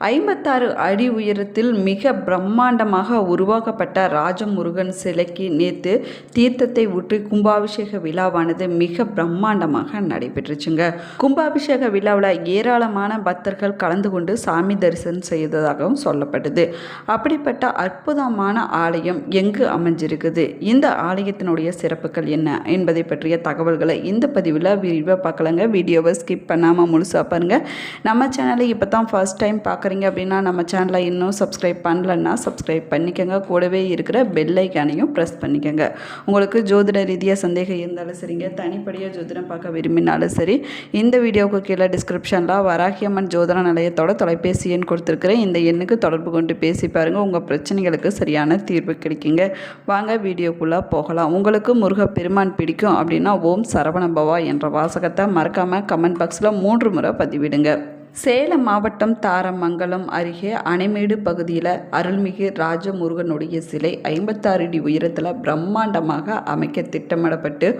ஐம்பத்தாறு அடி உயரத்தில் மிக பிரம்மாண்டமாக உருவாக்கப்பட்ட ராஜமுருகன் சிலைக்கு நேற்று தீர்த்தத்தை ஊற்றி கும்பாபிஷேக விழாவானது மிக பிரம்மாண்டமாக நடைபெற்றுச்சுங்க. கும்பாபிஷேக விழாவில் ஏராளமான பக்தர்கள் கலந்து கொண்டு சாமி தரிசனம் செய்ததாகவும் சொல்லப்படுது. அப்படிப்பட்ட அற்புதமான ஆலயம் எங்கு அமைஞ்சிருக்குது? இந்த ஆலயத்தினுடைய சிறப்புகள் என்ன என்பதை பற்றிய தகவல்களை இந்த பதிவில் விரிவாக பார்க்கலாங்க. வீடியோவை ஸ்கிப் பண்ணாமல் முழுசாக பாருங்கள் நம்ம சேனலை இப்போ தான் ஃபர்ஸ்ட் டைம் பார்க்க பார்க்குறீங்க அப்படின்னா நம்ம சேனலை இன்னும் சப்ஸ்கிரைப் பண்ணலன்னா சப்ஸ்கிரைப் பண்ணிக்கோங்க. கூடவே இருக்கிற பெல்லைக்கானையும் ப்ரெஸ் பண்ணிக்கோங்க. உங்களுக்கு ஜோதிட ரீதியாக சந்தேகம் இருந்தாலும் சரிங்க தனிப்படியாக ஜோதிடம் பார்க்க விரும்பினாலும் சரி இந்த வீடியோவுக்கு கீழே டிஸ்கிரிப்ஷனில் வராகியம்மன் ஜோதிட நிலையத்தோட தொலைபேசி எண் கொடுத்துருக்குறேன். இந்த எண்ணுக்கு தொடர்பு கொண்டு பேசி பாருங்கள் உங்கள் பிரச்சனைகளுக்கு சரியான தீர்வு கிடைக்குங்க. வாங்க வீடியோக்குள்ளே போகலாம். உங்களுக்கு முருகப்பெருமான் பிடிக்கும் அப்படின்னா ஓம் சரவணபவா என்ற வாசகத்தை மறக்காமல் கமெண்ட் பாக்ஸில் மூன்று முறை பதிவிடுங்க. சேலம் மாவட்டம் தாரமங்கலம் அருகே அணைமேடு பகுதியில் அருள்மிகு ராஜமுருகனுடைய சிலை ஐம்பத்தாறு அடி உயரத்தில் பிரம்மாண்டமாக அமைக்க திட்டமிடப்பட்டு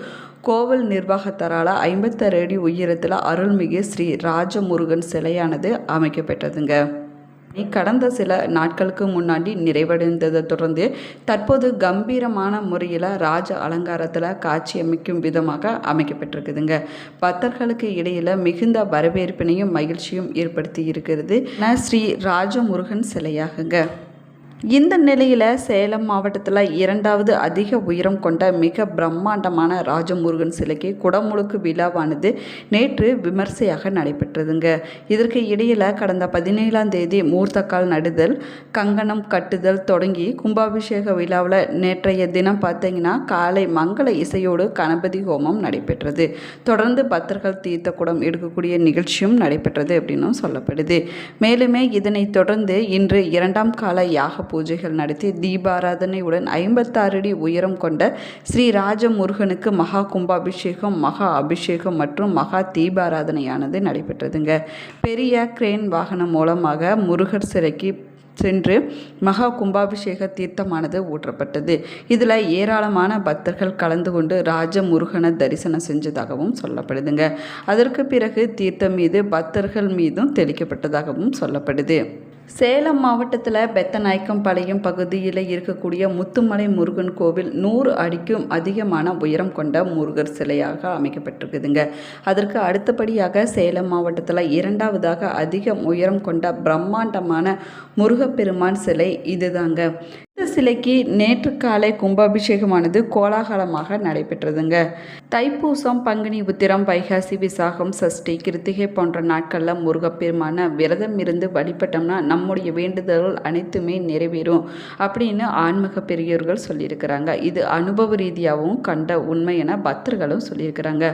கோவில் நிர்வாகத்தரால் ஐம்பத்தாறு அடி உயரத்தில் அருள்மிகு ஸ்ரீ ராஜமுருகன் சிலையானது அமைக்கப்பட்டதுங்க கடந்த சில நாட்களுக்கு முன்னாடி நிறைவடைந்ததை தொடர்ந்து தற்போது கம்பீரமான முறையில் ராஜ அலங்காரத்தில் காட்சி அமைக்கும் விதமாக அமைக்கப்பட்டிருக்குதுங்க. பக்தர்களுக்கு இடையில் மிகுந்த வரவேற்பினையும் மகிழ்ச்சியும் ஏற்படுத்தி இருக்கிறது. ஸ்ரீ. ராஜமுருகன் சிலையாகுங்க. இந்த நிலையில் சேலம் மாவட்டத்தில் இரண்டாவது அதிக உயரம் கொண்ட மிக பிரம்மாண்டமான ராஜமுருகன் சிலைக்கு குடமுழுக்கு விழாவானது நேற்று விமர்சையாக நடைபெற்றதுங்க. இதற்கு இடையில் கடந்த பதினேழாம் தேதி மூர்த்தக்கால் நடுதல் கங்கணம் கட்டுதல் தொடங்கி கும்பாபிஷேக விழாவில் நேற்றைய தினம் பார்த்தீங்கன்னா காலை மங்கள இசையோடு கணபதி ஹோமம் நடைபெற்றது. தொடர்ந்து பக்தர்கள் தீர்த்த குடம் எடுக்கக்கூடிய நிகழ்ச்சியும் நடைபெற்றது அப்படின்னும் சொல்லப்படுது. மேலுமே இதனைத் தொடர்ந்து இன்று இரண்டாம் கால யாக பூஜைகள் நடத்தி தீபாராதனையுடன் ஐம்பத்தாறு அடி உயரம் கொண்ட ஸ்ரீ ராஜமுருகனுக்கு மகா கும்பாபிஷேகம் மகா அபிஷேகம் மற்றும் மகா தீபாராதனையானது நடைபெற்றதுங்க. பெரிய கிரேன் வாகனம் மூலமாக முருகர் சிலைக்கு சென்று மகா கும்பாபிஷேக தீர்த்தமானது ஊற்றப்பட்டது. இதில் ஏராளமான பக்தர்கள் கலந்து கொண்டு ராஜ முருகனை தரிசனம் செஞ்சதாகவும் சொல்லப்படுதுங்க. அதற்கு பிறகு தீர்த்தம் மீது பக்தர்கள் மீதும் தெளிக்கப்பட்டதாகவும் சொல்லப்படுது. சேலம் மாவட்டத்தில் பெத்தநாயக்கம் பாளையம் பகுதியில் இருக்கக்கூடிய முத்துமலை முருகன் கோவில் நூறு அடிக்கும் அதிகமான உயரம் கொண்ட முருகர் சிலையாக அமைக்கப்பட்டிருக்குதுங்க. அதற்கு அடுத்தபடியாக சேலம் மாவட்டத்தில் இரண்டாவதாக அதிக உயரம் கொண்ட பிரம்மாண்டமான முருகப்பெருமான் சிலை இதுதாங்க. சிலைக்கு நேற்று காலை கும்பாபிஷேகமானது கோலாகலமாக நடைபெற்றதுங்க. தைப்பூசம் பங்குனி உத்திரம் வைகாசி விசாகம் சஷ்டி கிருத்திகை போன்ற நாட்களில் முருகப்பெருமான விரதம் இருந்து வழிபட்டோம்னா நம்முடைய வேண்டுதல்கள் அனைத்துமே நிறைவேறும் அப்படின்னு ஆன்மீக பெரியோர்கள் சொல்லியிருக்கிறாங்க. இது அனுபவ ரீதியாகவும் கண்ட உண்மை என பக்தர்களும் சொல்லியிருக்கிறாங்க.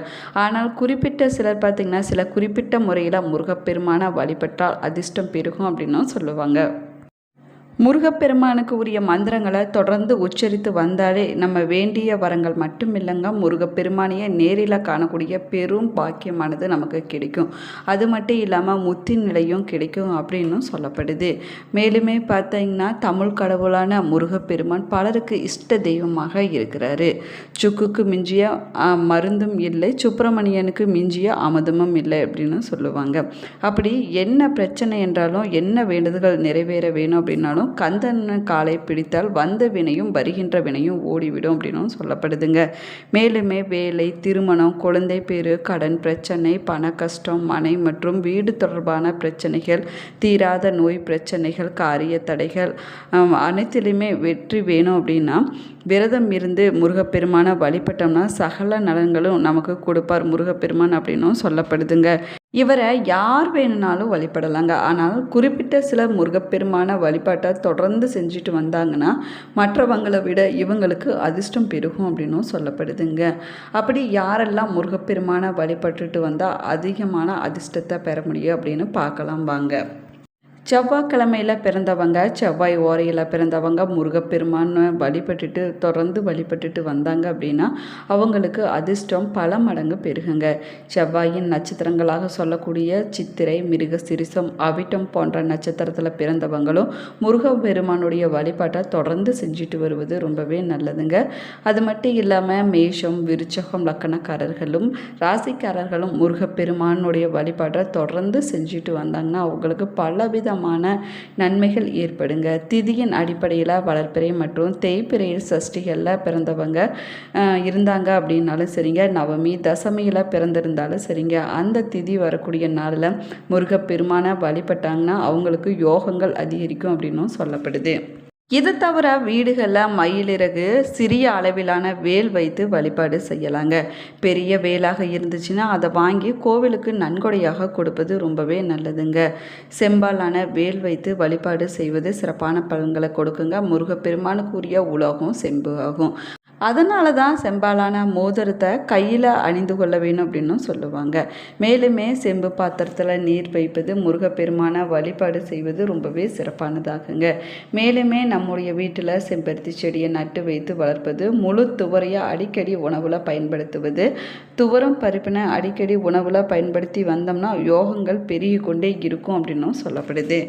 ஆனால் குறிப்பிட்ட சிலர் பார்த்திங்கன்னா சில குறிப்பிட்ட முறையில் முருகப்பெருமான வழிபட்டால் அதிர்ஷ்டம் பெருகும் அப்படின்னும் சொல்லுவாங்க. முருகப்பெருமானுக்கு உரிய மந்திரங்களை தொடர்ந்து உச்சரித்து வந்தாலே நம்ம வேண்டிய வரங்கள் மட்டும் இல்லைங்க முருகப்பெருமானையே நேரில் காணக்கூடிய பெரும் பாக்கியமானது நமக்கு கிடைக்கும். அது மட்டும் இல்லாமல் முத்தின் நிலையும் கிடைக்கும் அப்படின்னும் சொல்லப்படுது. மேலுமே பார்த்தீங்கன்னா தமிழ் கடவுளான முருகப்பெருமான் பலருக்கு இஷ்ட தெய்வமாக இருக்கிறாரு. சுக்குக்கு மிஞ்சிய மருந்தும் இல்லை சுப்பிரமணியனுக்கு மிஞ்சிய அமுதமும் இல்லை அப்படின்னு சொல்லுவாங்க. அப்படி என்ன பிரச்சனை என்றாலும் என்ன வேண்டுதல்கள் நிறைவேற வேணும் அப்படின்னாலும் கந்தன் காலை பிடித்தால் வந்த வினையும் வருகின்ற வினையும் ஓடிவிடும் அப்படின்னும் சொல்லப்படுதுங்க. மேலுமே வேலை திருமணம் குழந்தை பேரு கடன் பிரச்சனை பண கஷ்டம் மனை மற்றும் வீடு தொடர்பான பிரச்சனைகள் தீராத நோய் பிரச்சனைகள் காரிய தடைகள் அனைத்திலுமே வெற்றி வேணும் அப்படின்னா விரதம் இருந்து முருகப்பெருமானை வழிபட்டோம்னா சகல நலன்களும் நமக்கு கொடுப்பார் முருகப்பெருமான் அப்படின்னும் சொல்லப்படுதுங்க. இவரை யார் வேணும்னாலும் வழிபடலாங்க. ஆனால் குறிப்பிட்ட சில முருகப்பெருமான வழிபாட்டை தொடர்ந்து செஞ்சுட்டு வந்தாங்கன்னா மற்றவங்களை விட இவங்களுக்கு அதிர்ஷ்டம் பெருகும் அப்படின்னும் சொல்லப்படுதுங்க. அப்படி யாரெல்லாம் முருகப்பெருமான வழிபட்டுட்டு வந்தால் அதிகமான அதிர்ஷ்டத்தை பெற முடியும் அப்படின்னு பார்க்கலாம் வாங்க. செவ்வாய்க்கிழமையில் பிறந்தவங்க செவ்வாய் ஓரையில் பிறந்தவங்க முருகப்பெருமான்னு வழிபட்டுட்டு தொடர்ந்து வழிபட்டுட்டு வந்தாங்க அப்படின்னா அவங்களுக்கு அதிர்ஷ்டம் பல மடங்கு பெருகுங்க. செவ்வாயின் நட்சத்திரங்களாக சொல்லக்கூடிய சித்திரை மிருக சிரிசம் அவிட்டம் போன்ற நட்சத்திரத்தில் பிறந்தவங்களும் முருகப்பெருமானுடைய வழிபாட்டை தொடர்ந்து செஞ்சுட்டு வருவது ரொம்பவே நல்லதுங்க. அது மட்டும் இல்லாமல் மேஷம் விருச்சகம் லக்கணக்காரர்களும் ராசிக்காரர்களும் முருகப்பெருமானுடைய வழிபாட்டை தொடர்ந்து செஞ்சுட்டு வந்தாங்கன்னா அவங்களுக்கு பலவித விதமான நன்மைகள் ஏற்படுங்க. திதியின் அடிப்படையில் வளர்ப்பிறை மற்றும் தேய்ப்பிறையில் சஷ்டிகளில் பிறந்தவங்க இருந்தாங்க அப்படின்னாலும் சரிங்க. நவமி தசமியில் பிறந்திருந்தாலும் சரிங்க. அந்த திதி வரக்கூடிய நாளில் முருகப்பெருமானை வழிபட்டாங்கன்னா அவங்களுக்கு யோகங்கள் அதிகரிக்கும் அப்படின்னும் சொல்லப்படுது. இது தவிர வீடுகளில் மயிலிறகு சிறிய அளவிலான வேல் வைத்து வழிபாடு செய்யலாங்க. பெரிய வேலாக இருந்துச்சுன்னா அதை வாங்கி கோவிலுக்கு நன்கொடையாக கொடுப்பது ரொம்பவே நல்லதுங்க. செம்பாலான வேல் வைத்து வழிபாடு செய்வது சிறப்பான பலன்களை கொடுக்குங்க. முருகப்பெருமானுக்குரிய உலோகம் செம்பு ஆகும். அதனால தான் செம்பாலான மோதிரத்தை கையில் அணிந்து கொள்ள வேணும் அப்படின்னும் சொல்லுவாங்க. மேலுமே செம்பு பாத்திரத்தில் நீர் வைப்பது முருகப்பெருமான வழிபாடு செய்வது ரொம்பவே சிறப்பானதாகுங்க. மேலுமே நம்முடைய வீட்டில் செம்பருத்தி செடியை நட்டு வைத்து வளர்ப்பது முழு துவரையை அடிக்கடி உணவில் பயன்படுத்துவது. துவரம் பருப்பினை அடிக்கடி உணவில் பயன்படுத்தி வந்தோம்னா யோகங்கள் பெருகி கொண்டே இருக்கும் அப்படின்னும் சொல்லப்படுது.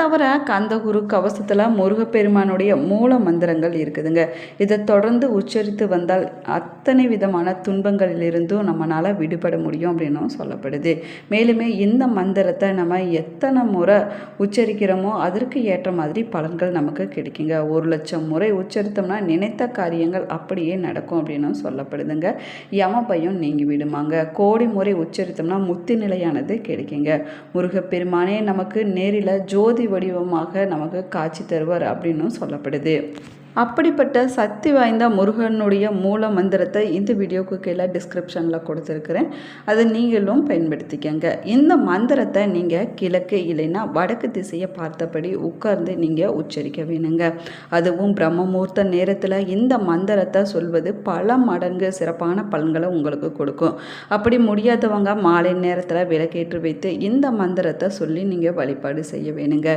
தவிர கந்தகுரு கவசத்தில் முருகப்பெருமானுடைய மூல மந்திரங்கள் இருக்குதுங்க. இதை தொடர்ந்து உச்சரித்து வந்தால் அத்தனை விதமான துன்பங்களிலிருந்தும் நம்மளால் விடுபட முடியும் அப்படின்னும் சொல்லப்படுது. மேலுமே இந்த மந்திரத்தை நம்ம எத்தனை முறை உச்சரிக்கிறோமோ அதற்கு ஏற்ற மாதிரி பலன்கள் நமக்கு கிடைக்குங்க. ஒரு லட்சம் முறை உச்சரித்தோம்னா நினைத்த காரியங்கள் அப்படியே நடக்கும் அப்படின்னும் சொல்லப்படுதுங்க. யம பயம் நீங்கி விடுமாங்க. கோடி முறை உச்சரித்தோம்னா முத்தி நிலையானது கிடைக்குங்க. முருகப்பெருமானே நமக்கு நேரில் ஜோதி வடிவமாக நமக்கு காட்சி தருவார் அப்படின்னும் சொல்லப்படுது. அப்படிப்பட்ட சக்தி வாய்ந்த முருகனுடைய மூல மந்திரத்தை இந்த வீடியோக்கு கீழே டிஸ்கிரிப்ஷனில் கொடுத்துருக்குறேன். அதை நீங்களும் பயன்படுத்திக்கங்க. இந்த மந்திரத்தை நீங்கள் கிழக்கு இல்லைன்னா வடக்கு திசையை பார்த்தபடி உட்கார்ந்து நீங்கள் உச்சரிக்க வேணுங்க. அதுவும் பிரம்மமூர்த்த நேரத்தில் இந்த மந்திரத்தை சொல்வது பல மடங்கு சிறப்பான பலன்களை உங்களுக்கு கொடுக்கும். அப்படி முடியாதவங்க மாலை நேரத்தில் விளக்கேற்றி வைத்து இந்த மந்திரத்தை சொல்லி நீங்கள் வழிபாடு செய்ய வேணுங்க.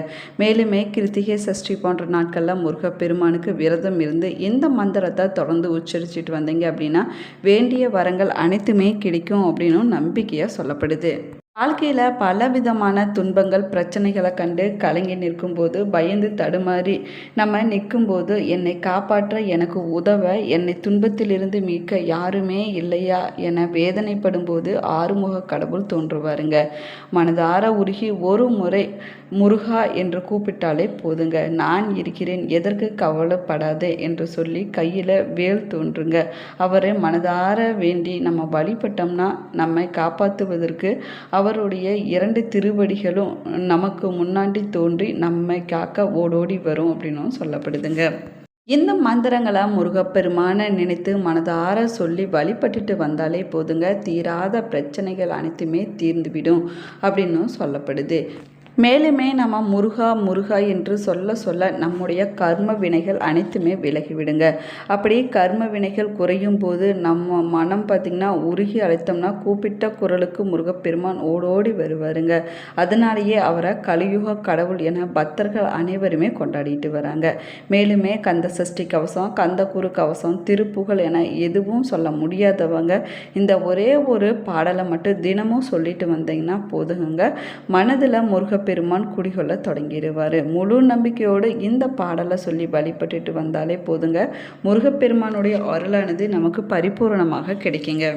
மேலுமே கிருத்திகை சஷ்டி போன்ற நாட்களில் முருகப்பெருமானுக்கு விரதம் இருந்து இந்த மந்திரத்தை தொடர்ந்து உச்சரிச்சுட்டு வந்தீங்க அப்படின்னா வேண்டிய வரங்கள் அனைத்துமே கிடைக்கும் அப்படின்னும் நம்பிக்கையாக சொல்லப்படுது. வாழ்க்கையில் பல விதமான துன்பங்கள் பிரச்சனைகளை கண்டு கலங்கி நிற்கும்போது பயந்து தடுமாறி நம்ம நிற்கும்போது என்னை காப்பாற்ற எனக்கு உதவ என்னை துன்பத்திலிருந்து மீட்க யாருமே இல்லையா? என வேதனைப்படும் போது ஆறுமுக கடவுள் தோன்றுவாருங்க. மனதார உருகி ஒரு முறை முருகா என்று கூப்பிட்டாலே போதுங்க. நான் இருக்கிறேன் எதற்கு கவலைப்படாதே என்று சொல்லி கையில் வேல் தோன்றுங்க. அவரை மனதார வேண்டி நம்ம வழிபட்டோம்னா நம்மை காப்பாற்றுவதற்கு அவருடைய இரண்டு திருவடிகளும் நமக்கு முன்னாடி தோன்றி நம்மை காக்க ஓடோடி வரும் அப்படின்னும் சொல்லப்படுதுங்க. இந்த மந்திரங்களை முருகப்பெருமானை நினைத்து மனதார சொல்லி வழிபட்டுட்டு வந்தாலே போதுங்க. தீராத பிரச்சனைகள் அனைத்துமே தீர்ந்துவிடும் அப்படின்னும் சொல்லப்படுது. மேலுமே நம்ம முருகா முருகா என்று சொல்ல சொல்ல நம்முடைய கர்ம வினைகள் அனைத்துமே விலகிவிடுங்க. அப்படி கர்ம வினைகள் குறையும் போது நம்ம மனம் பார்த்திங்கன்னா உருகி அழைத்தோம்னா கூப்பிட்ட குரலுக்கு முருகப்பெருமான் ஓடோடி வருவாருங்க. அதனாலேயே அவரை கலியுக கடவுள் என பக்தர்கள் அனைவருமே கொண்டாடிட்டு வராங்க. மேலுமே கந்த சஷ்டி கவசம் கந்த குரு கவசம் திருப்புகழ் என எதுவும் சொல்ல முடியாதவங்க இந்த ஒரே ஒரு பாடலை மட்டும் தினமும் சொல்லிட்டு வந்தீங்கன்னா போதுங்க. மனதில் முருக முருகப்பெருமான் குடிகொள்ள தொடங்கிடுவார். முழு நம்பிக்கையோடு இந்த பாடலை சொல்லி வழிபட்டுட்டு வந்தாலே போதுங்க. முருகப்பெருமானுடைய அருளானது நமக்கு பரிபூரணமாக கிடைக்குங்க.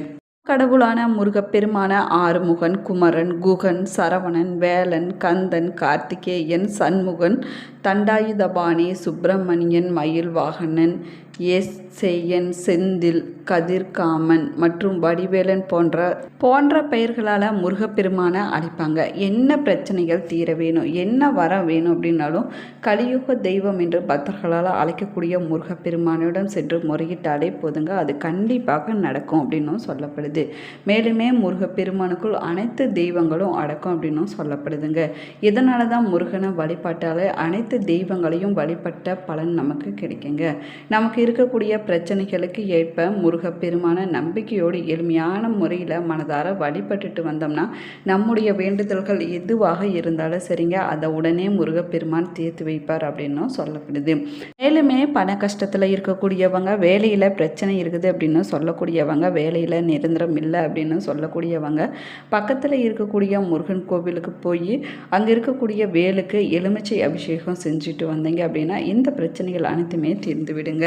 கடவுளான முருகப்பெருமான ஆறுமுகன் குமரன் குகன் சரவணன் வேலன் கந்தன் கார்த்திகேயன் சண்முகன் தண்டாயுதபாணி சுப்பிரமணியன் மயில் வாகனன் எஸ் செய்யன் செந்தில் கதிர்காமன் மற்றும் வடிவேலன் போன்ற போன்ற பெயர்களால் முருகப்பெருமான அழைப்பாங்க. என்ன பிரச்சனைகள் தீர வேணும்? என்ன வர வேணும் அப்படின்னாலும் கலியுக தெய்வம் என்று பக்தர்களால் அழைக்கக்கூடிய முருகப்பெருமானிடம் சென்று முறையிட்டாலே போதுங்க. அது கண்டிப்பாக நடக்கும் அப்படின்னும் சொல்லப்படுது. மேலுமே முருகப்பெருமானுக்குள் அனைத்து தெய்வங்களும் அடக்கும் அப்படின்னும் சொல்லப்படுதுங்க. இதனால தான் முருகனை வழிபாட்டால் அனைத்து தெய்வங்களையும் வழிபட்ட பலன் நமக்கு கிடைக்குங்க. நமக்கு இருக்கக்கூடிய பிரச்சனைகளுக்கு ஏற்ப முருகப்பெருமான நம்பிக்கையோடு எளிமையான முறையில் மனதார வழிபட்டுட்டு வந்தோம்னா நம்முடைய வேண்டுதல்கள் எதுவாக இருந்தாலும் சரிங்க. அதை உடனே முருகப்பெருமான் தீர்த்து வைப்பார் அப்படின்னும் சொல்லப்படுது. மேலுமே பண கஷ்டத்தில் இருக்கக்கூடியவங்க வேலையில் பிரச்சனை இருக்குது அப்படின்னு சொல்லக்கூடியவங்க வேலையில் நிரந்தரம் இல்லை அப்படின்னு சொல்லக்கூடியவங்க பக்கத்தில் இருக்கக்கூடிய முருகன் கோவிலுக்கு போய் அங்கே இருக்கக்கூடிய வேலுக்கு எலுமிச்சை அபிஷேகம் செஞ்சுட்டு வந்தீங்க அப்படின்னா இந்த பிரச்சனைகள் அனைத்துமே தீர்ந்து விடுங்க.